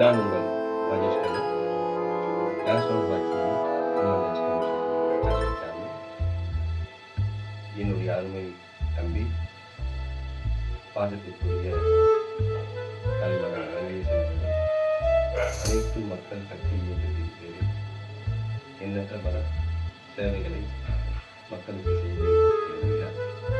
நான் உங்கள் ராஜேஷ் கண்ணன் நேஷனல் வாட்சிங் என்னுடைய அருமை தம்பி பாசத்திற்குரிய தலைவர் வெங்கடேசன் அனைத்து மக்கள் சக்தி இயக்கத்தின் பேரில் எண்ணற்ற பல சேவைகளை மக்களுக்கு செய்து வருகிறார்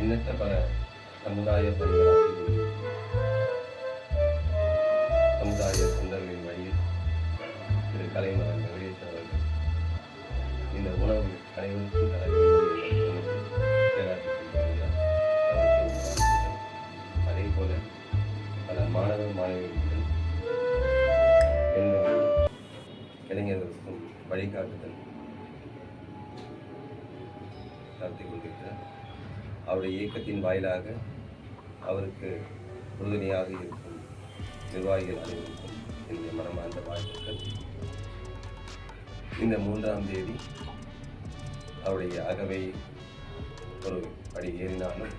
எண்ணற்ற பல சமுதாய பணிகளாற்றி சமுதாய தொண்டர்களின் வழியில் திரு கலைமகன் வெங்கடேசன் அவர்கள் இந்த உணவு அனைவருக்கும் தர அதே போல பல மாணவ மாணவிகளுக்கும் பெண்களுக்கும் இளைஞர்களுக்கும் வழிகாட்டுதல் நடத்திக் கொண்டிருக்கிறார். அவருடைய இயக்கத்தின் வாயிலாக அவருக்கு உறுதுணையாக இருக்கும் நிர்வாகிகள் அனைவருக்கும் என்னுடைய மனமார்ந்த வாழ்த்துக்கள். இந்த மூன்றாம் தேதி அவருடைய அகவை ஒரு படி ஏறினாலும்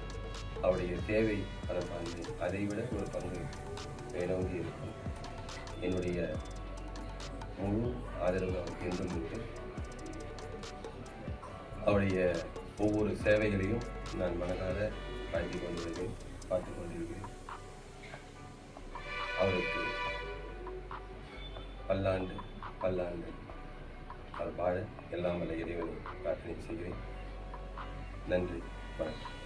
அவருடைய தேவை மனப்பான்மை அதைவிட ஒரு பங்கு மேலோங்கி இருக்கும். என்னுடைய முழு ஆதரவு அவருக்கு என்றும் உண்டு அவருடைய ஒவ்வொரு சேவைகளையும் நான் மனதார வாழ்த்திக் கொண்டிருக்கிறேன் பார்த்து கொண்டிருக்கிறேன். அவருக்கு பல்லாண்டு பல்லாண்டு அவர் வாழ எல்லாம் வல்ல இறைவனை பிரார்த்தனை செய்கிறேன். நன்றி வணக்கம்.